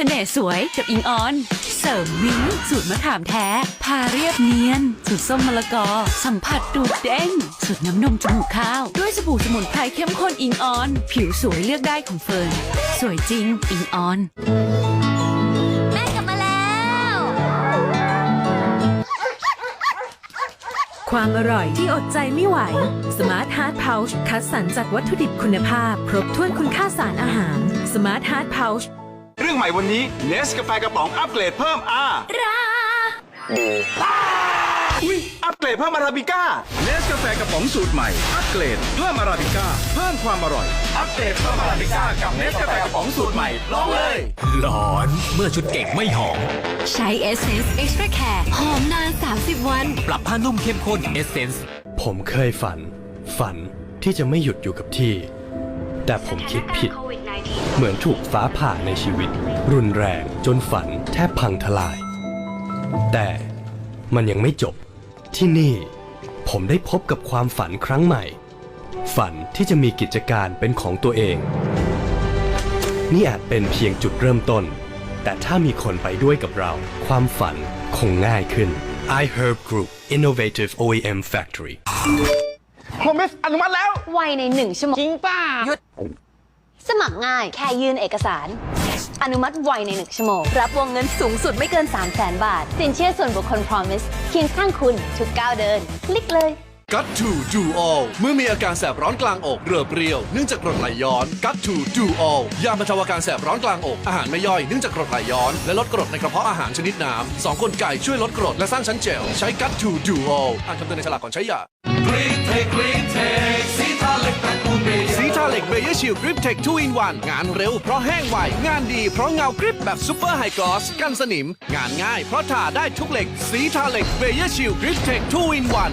เสน่ห์สวยกับอิงออน เสริมวิ้งสูตรมะขามแท้ พาเรียบเนียน สูตรส้มมะละกอ สัมผัสดูดเด้ง สูตรน้ำนมจมูกข้าว ด้วยสบู่สมุนไพรเข้มข้นอิงออน ผิวสวยเลือกได้ของเฟิร์น สวยจริงอิงออน แม่กลับมาแล้ว ความอร่อยที่อดใจไม่ไหว Smart Heart Pouch คัดสรรจากวัตถุดิบคุณภาพ ครบถ้วนคุณค่าสารอาหาร Smart Heart Pouch เรื่อง ใหม่วันนี้เนสกาแฟกระป๋องอัปเกรดเพิ่มอาอุ้ยอัปเกรดเพิ่มอาราบิก้าเนสกาแฟกระป๋องสูตรใหม่อัปเกรดเพิ่มอาราบิก้าเพิ่มความอร่อย อัปเกรดเพิ่มอาราบิก้ากับเนสกาแฟกระป๋องสูตรใหม่ลองเลย หลอนเมื่อชุดเก่งไม่หอมใช้ Essence Extra Care หอมนาน 30 วัน ปรับผ้านุ่มเข้มข้น Essence ผมเคยฝัน ฝันที่จะไม่หยุดอยู่กับที่ แต่ผมคิดผิด เหมือนถูกฟ้าผ่าในชีวิต รุนแรงจนฝันแทบพังทลาย แต่มันยังไม่จบ ที่นี่ผมได้พบกับความฝันครั้งใหม่ ฝันที่จะมีกิจการเป็นของตัวเอง นี่อาจเป็นเพียงจุดเริ่มต้น แต่ถ้ามีคนไปด้วยกับเรา ความฝันคงง่ายขึ้น iHerb Group Innovative OEM Factory โฮมเมสอนุมัติแล้ว ไวใน1ชั่วโมง จริงป่ะหยุด สมัครง่ายแค่ยื่นเอกสาร อนุมัติไวใน 1 ชั่วโมง รับวงเงินสูงสุดไม่เกิน 3 0 0 0 0 0บาท สินเชื่อส่วนบุคคล Promise เคียงข้างคุณทุกก้าวเดิน คลิกเลยกัตทูดูออลเมื่อมีอาการแสบร้อนกลางอกเรือเปรี้ยวเนื่องจากกรดไหลย้อนกัตทูดูออลยาบรรเทาอาการแสบร้อนกลางอกอาหารไม่ย่อยเนื่องจากกรดไหลย้อน และลดกรดในกระเพาะอาหารชนิดน้ำสองกลไกช่วยลดกรดและสร้างชั้นเจลใช้กัตทูดูออลอ่านคำเตือนในฉลากก่อนใช้ยาสีทาเหล็กเบเยอร์ชิ ลกริปเทคทูอินวันงานเร็วเพราะแห้งไว งานดีเพราะเงากริปแบบซูเปอร์ไฮกลอสกันสนิม งานง่ายเพราะทาได้ทุกเหล็ก สีทาเหล็กเบเยอร์ชิลกริปเทคทูอินวัน